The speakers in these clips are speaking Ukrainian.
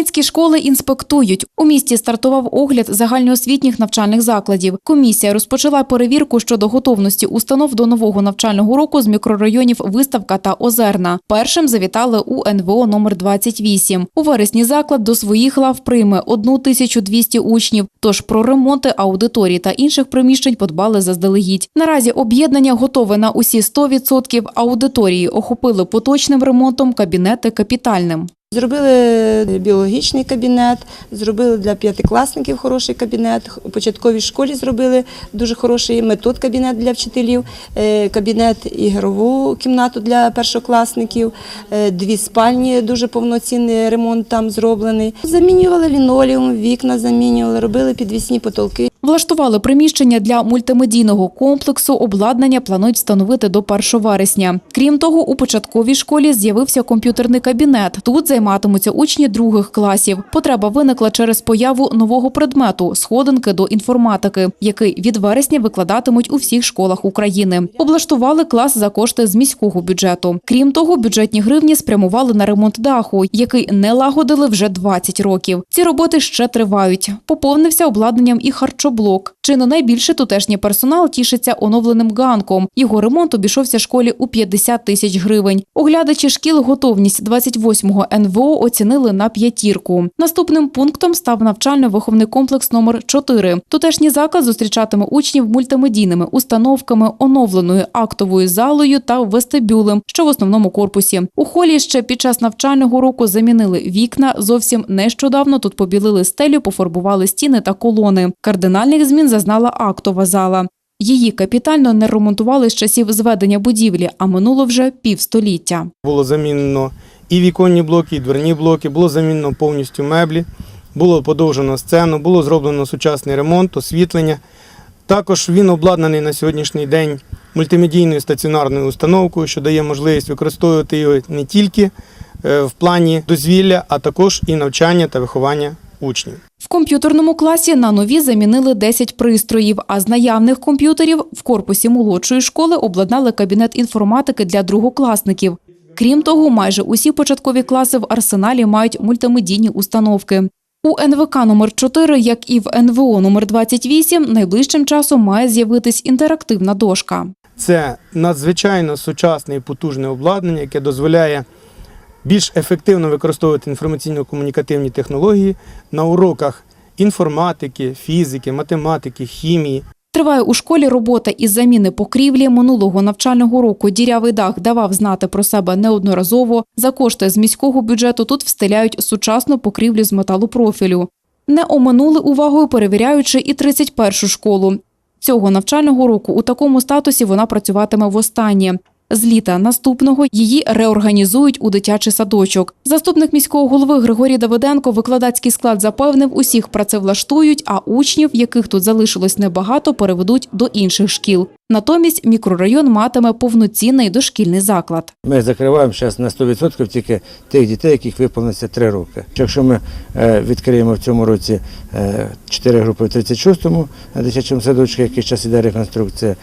Хмельницькі школи інспектують. У місті стартував огляд загальноосвітніх навчальних закладів. Комісія розпочала перевірку щодо готовності установ до нового навчального року з мікрорайонів Виставка та Озерна. Першим завітали у НВО номер 28. У вересні заклад до своїх лав прийме 1200 учнів. Тож про ремонти аудиторій та інших приміщень подбали заздалегідь. Наразі об'єднання готове на усі 100%. Аудиторії охопили поточним ремонтом, кабінети капітальним. Зробили біологічний кабінет, зробили для п'ятикласників хороший кабінет. У початковій школі зробили дуже хороший метод кабінет для вчителів, е, кабінет ігрову кімнату для першокласників, е, дві спальні, дуже повноцінний ремонт там зроблений. Замінювали лінолеум, вікна замінювали, робили підвісні потолки. Влаштували приміщення для мультимедійного комплексу. Обладнання планують встановити до 1 вересня. Крім того, у початковій школі з'явився комп'ютерний кабінет. Тут займатимуться учні других класів. Потреба виникла через появу нового предмету сходинки до інформатики, який від вересня викладатимуть у всіх школах України. Облаштували клас за кошти з міського бюджету. Крім того, бюджетні гривні спрямували на ремонт даху, який не лагодили вже 20 років. Ці роботи ще тривають. Поповнився обладнанням і харчоблок. Чи не найбільше тутешній персонал тішиться оновленим ганком. Його ремонт обійшовся школі у 50 тисяч гривень. Оглядачі шкіл готовність 28-го НВО оцінили на п'ятірку. Наступним пунктом став навчально-виховний комплекс номер 4. Тутешній заклад зустрічатиме учнів мультимедійними установками, оновленою актовою залою та вестибюлем, що в основному корпусі. У холі ще під час навчального року замінили вікна. Зовсім нещодавно тут побілили стелю, пофарбували стіни та колони. Кардинальних змін зазнала актова зала. Її капітально не ремонтували з часів зведення будівлі, а минуло вже півстоліття. Було замінено і віконні блоки, і дверні блоки, було замінено повністю меблі, було подовжено сцену, було зроблено сучасний ремонт, освітлення. Також він обладнаний на сьогоднішній день мультимедійною стаціонарною установкою, що дає можливість використовувати його не тільки е, в плані дозвілля, а також і навчання та виховання учнів. В комп'ютерному класі на нові замінили 10 пристроїв, а з наявних комп'ютерів в корпусі молодшої школи обладнали кабінет інформатики для другокласників. Крім того, майже усі початкові класи в арсеналі мають мультимедійні установки. У НВК номер 4, як і в НВО номер 28, найближчим часом має з'явитись інтерактивна дошка. Це надзвичайно сучасне і потужне обладнання, яке дозволяє більш ефективно використовувати інформаційно-комунікативні технології на уроках інформатики, фізики, математики, хімії. Триває у школі робота із заміни покрівлі. Минулого навчального року дірявий дах давав знати про себе неодноразово. За кошти з міського бюджету тут встиляють сучасну покрівлю з металопрофілю. Не оминули увагою, перевіряючи і 31-шу школу. Цього навчального року у такому статусі вона працюватиме востаннє. З літа наступного її реорганізують у дитячий садочок. Заступник міського голови Григорій Давиденко викладацький склад запевнив, усіх працевлаштують, а учнів, яких тут залишилось небагато, переведуть до інших шкіл. Натомість мікрорайон матиме повноцінний дошкільний заклад. Ми закриваємо зараз на 100% тільки тих дітей, яких виповниться 3 роки. Якщо ми е, відкриємо в цьому році 4 групи в 36-му дитячому садочку, який зараз іде реконструкція,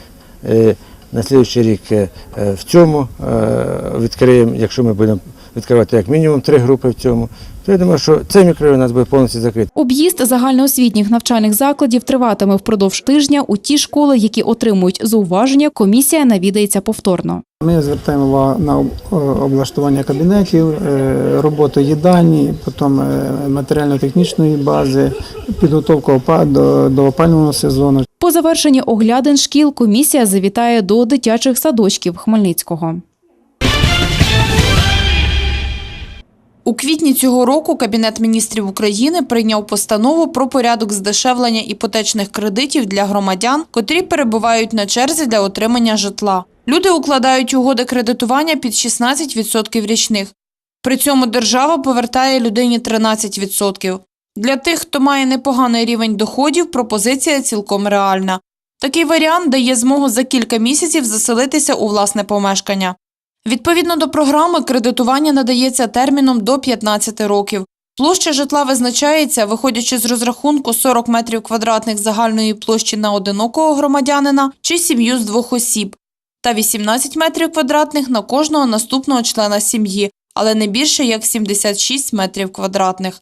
е, на слідуючий рік е, в цьому е, відкриємо, якщо ми будемо відкривати як мінімум три групи в цьому, то я думаю, що цей мікрорайон у нас буде повністю закритий. Об'їзд загальноосвітніх навчальних закладів триватиме впродовж тижня. У ті школи, які отримують зауваження, комісія навідається повторно. Ми звертаємо увагу на облаштування кабінетів, е, роботу їдальні, потім е, матеріально-технічної бази, підготовку опа- до, до опалювального сезону. По завершенні оглядин шкіл комісія завітає до дитячих садочків Хмельницького. У квітні цього року Кабінет міністрів України прийняв постанову про порядок здешевлення іпотечних кредитів для громадян, котрі перебувають на черзі для отримання житла. Люди укладають угоди кредитування під 16% річних. При цьому держава повертає людині 13%. Для тих, хто має непоганий рівень доходів, пропозиція цілком реальна. Такий варіант дає змогу за кілька місяців заселитися у власне помешкання. Відповідно до програми, кредитування надається терміном до 15 років. Площа житла визначається, виходячи з розрахунку 40 метрів квадратних загальної площі на одинокого громадянина чи сім'ю з двох осіб та 18 метрів квадратних на кожного наступного члена сім'ї але не більше як 76 метрів квадратних.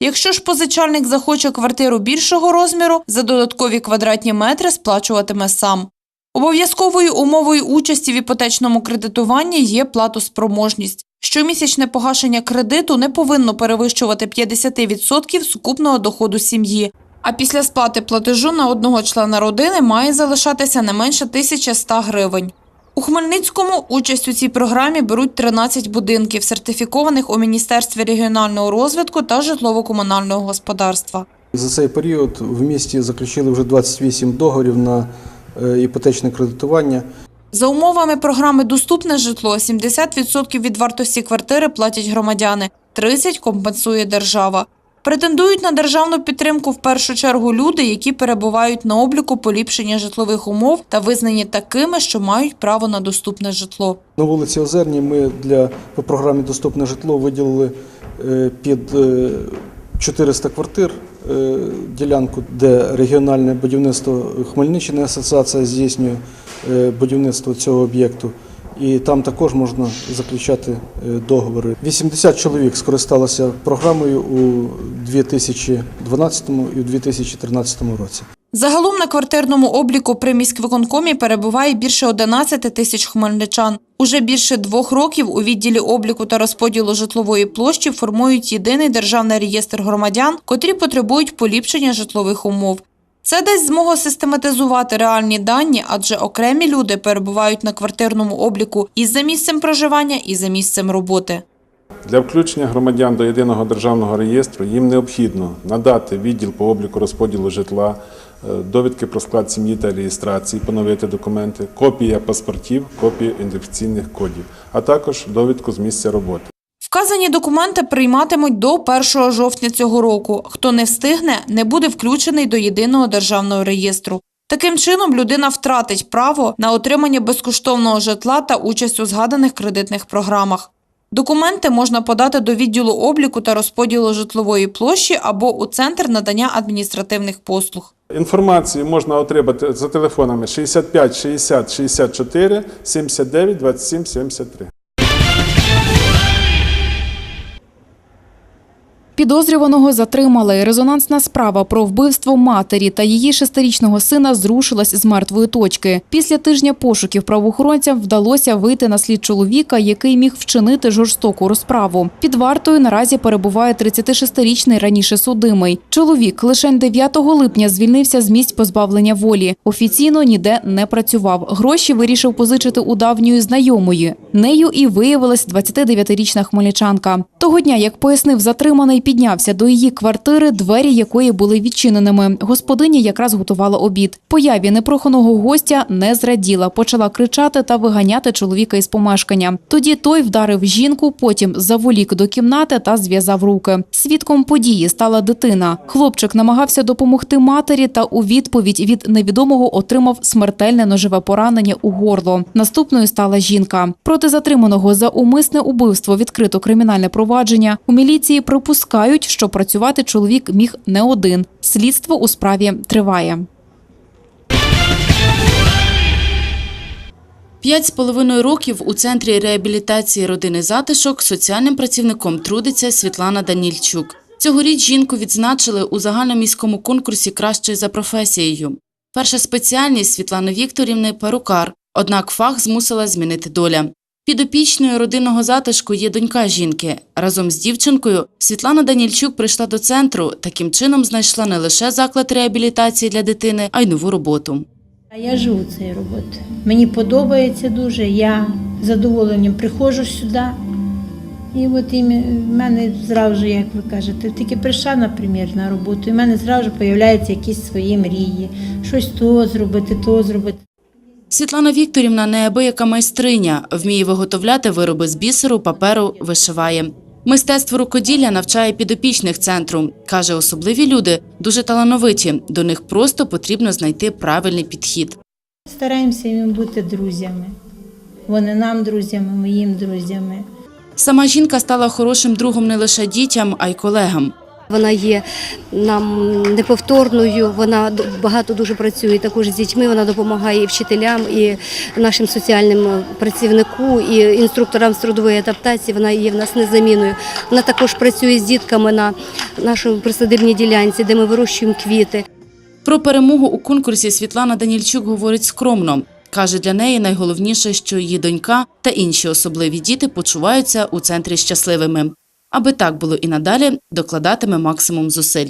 Якщо ж позичальник захоче квартиру більшого розміру, за додаткові квадратні метри сплачуватиме сам. Обов'язковою умовою участі в іпотечному кредитуванні є платоспроможність. Щомісячне погашення кредиту не повинно перевищувати 50% сукупного доходу сім'ї, а після сплати платежу на одного члена родини має залишатися не менше 1100 гривень. У Хмельницькому участь у цій програмі беруть 13 будинків, сертифікованих у Міністерстві регіонального розвитку та житлово-комунального господарства. За цей період в місті заключили вже 28 договорів на іпотечне кредитування. За умовами програми Доступне житло 70% від вартості квартири платять громадяни, 30% компенсує держава. Претендують на державну підтримку в першу чергу люди, які перебувають на обліку поліпшення житлових умов та визнані такими, що мають право на доступне житло. На вулиці Озерній ми для по програмі Доступне житло виділили е, під е, 400 квартир е, ділянку, де регіональне будівництво Хмельниччини асоціація здійснює е, будівництво цього об'єкту. І там також можна заключати е, договори. 80 чоловік скористалося програмою у 2012 і у 2013 році. Загалом на квартирному обліку при міськвиконкомі перебуває більше 11 тисяч хмельничан. Уже більше двох років у відділі обліку та розподілу житлової площі формують єдиний державний реєстр громадян, котрі потребують поліпшення житлових умов. Це дасть змогу систематизувати реальні дані, адже окремі люди перебувають на квартирному обліку і за місцем проживання, і за місцем роботи. Для включення громадян до єдиного державного реєстру їм необхідно надати відділ по обліку розподілу житла, довідки про склад сім'ї та реєстрації, поновити документи, копія паспортів, копії ідентифікаційних кодів, а також довідку з місця роботи. Вказані документи прийматимуть до 1 жовтня цього року. Хто не встигне, не буде включений до єдиного державного реєстру. Таким чином, людина втратить право на отримання безкоштовного житла та участь у згаданих кредитних програмах. Документи можна подати до відділу обліку та розподілу житлової площі або у центр надання адміністративних послуг. Інформацію можна отримати за телефонами 65 60 64 79 27 73. Підозрюваного затримали. Резонансна справа про вбивство матері та її шестирічного сина зрушилась з мертвої точки. Після тижня пошуків правоохоронцям вдалося вийти на слід чоловіка, який міг вчинити жорстоку розправу. Під вартою наразі перебуває 36-річний раніше судимий. Чоловік лише 9 липня звільнився з місць позбавлення волі. Офіційно ніде не працював. Гроші вирішив позичити у давньої знайомої. Нею і виявилась 29-річна хмельничанка. Того дня, як пояснив затриманий, піднявся до її квартири, двері якої були відчиненими. Господиня якраз готувала обід. Появі непроханого гостя не зраділа, почала кричати та виганяти чоловіка із помешкання. Тоді той вдарив жінку, потім заволік до кімнати та зв'язав руки. Свідком події стала дитина. Хлопчик намагався допомогти матері та у відповідь від невідомого отримав смертельне ножове поранення у горло. Наступною стала жінка. Проти затриманого за умисне убивство відкрито кримінальне провадження. У міліції припускають, що працювати чоловік міг не один. Слідство у справі триває. П'ять з половиною років у центрі реабілітації родини затишок соціальним працівником трудиться Світлана Данільчук. Цьогоріч жінку відзначили у загальноміському конкурсі «Краще за професією. Перша спеціальність Світлани Вікторівни – перукар, однак фах змусила змінити доля. Підопічною родинного затишку є донька жінки. Разом з дівчинкою Світлана Данільчук прийшла до центру. Таким чином знайшла не лише заклад реабілітації для дитини, а й нову роботу. Я живу цією роботою. Мені подобається дуже. Я з задоволенням приходжу сюди. І от і в мене зразу, як ви кажете, тільки прийшла, наприклад, на роботу, і в мене зразу з'являються якісь свої мрії. Щось то зробити, то зробити. Світлана Вікторівна неабияка майстриня, вміє виготовляти вироби з бісеру, паперу, вишиває. Мистецтво рукоділля навчає підопічних центру. Каже, особливі люди дуже талановиті, до них просто потрібно знайти правильний підхід. Стараємося їм бути друзями. Вони нам друзями, моїм друзями. Сама жінка стала хорошим другом не лише дітям, а й колегам. Вона є нам неповторною, вона багато дуже працює також з дітьми. Вона допомагає і вчителям, і нашим соціальним працівнику, і інструкторам з трудової адаптації. Вона є в нас незамінною. Вона також працює з дітками на нашій присадибній ділянці, де ми вирощуємо квіти. Про перемогу у конкурсі Світлана Данільчук говорить скромно. Каже, для неї найголовніше, що її донька та інші особливі діти почуваються у центрі щасливими. Аби так було і надалі, докладатиме максимум зусиль.